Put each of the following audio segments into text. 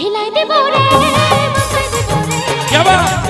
হিলাই দেব রে হিলাই দেব রে।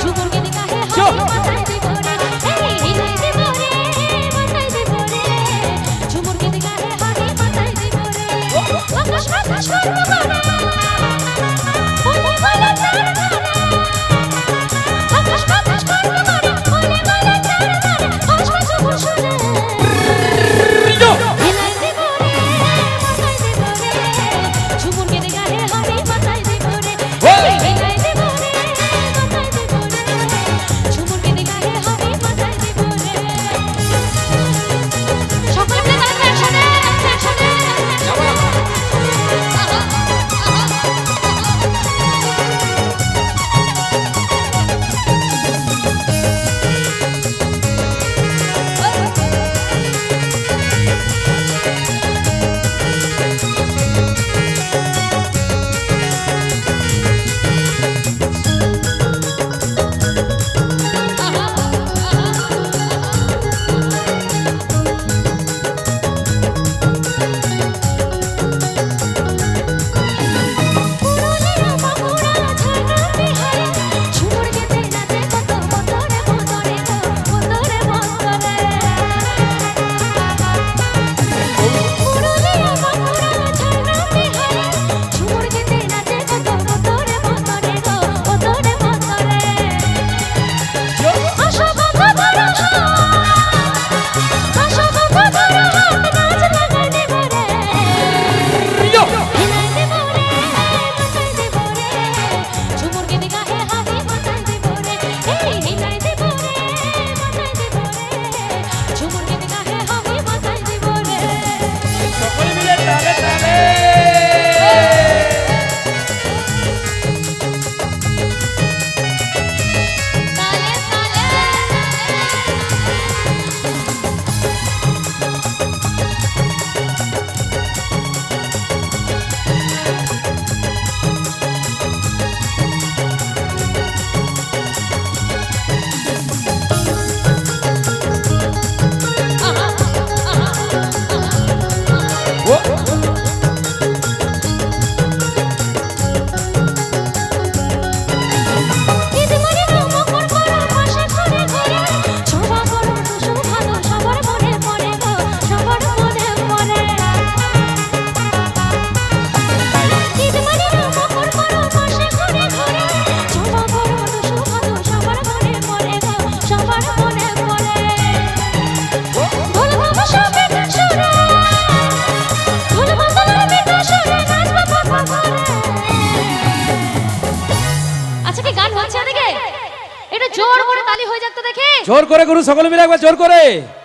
করে তালি হয়ে যাক তো জোর করে গুরু সকলে মিলে একবার জোর করে।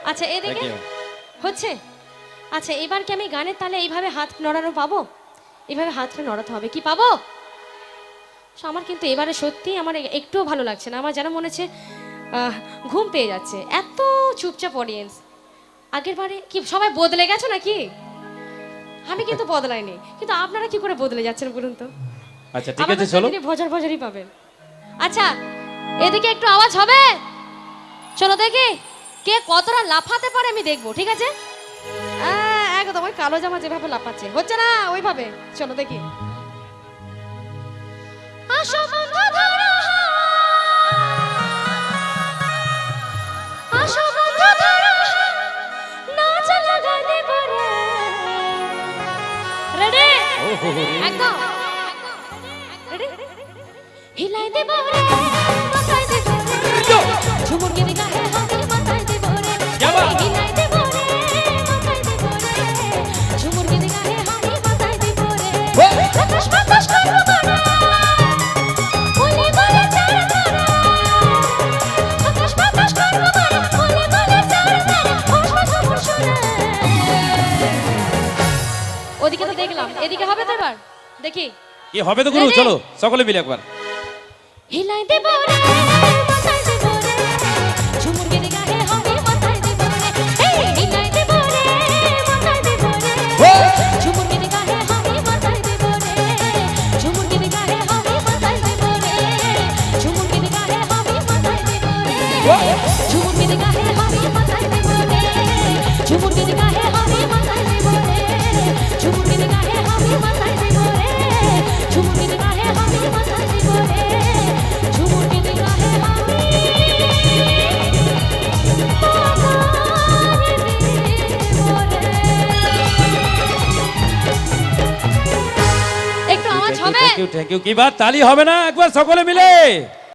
আচ্ছা এদিকে হচ্ছে? আচ্ছা এবার কি আমি গানের তালে এইভাবে হাত নড়ানো পাবো? এইভাবে হাতটা নড়াতে হবে। কি পাবো? আমার কিন্তু এবারে সত্যি আমার একটুও ভালো লাগছে না। আমার যেন মনে হচ্ছে ঘুম পেয়ে যাচ্ছে। এত চুপচাপ অডিয়েন্স আগের বারে কি সবাই বদলে গেছো নাকি? আমি কিন্তু বদলাইনি। কিন্তু আপনারা কি করে বদলে যাচ্ছেন বলুন তো? আচ্ছা ঠিক আছে চলো। ভজার ভজারই পাবেন। আচ্ছা এদিকে একটু আওয়াজ হবে? চলো দেখি কে কতটা লাফাতে পারে আমি দেখব ঠিক আছে? একদম ওই কালো জামা যেভাবে লাফাচ্ছে হচ্ছে না? ওইভাবে চলো দেখি। একদম। হিলাই দেব রে। তো দেখলাম। এদিকে হবে তো দেখি। এ হবে তো গুরু চলো সকলে মিলে একবার। হিলাই দেব রে থ্যাংক ইউ কি বাদ তালি হবে না? একবার সকলে মিলে।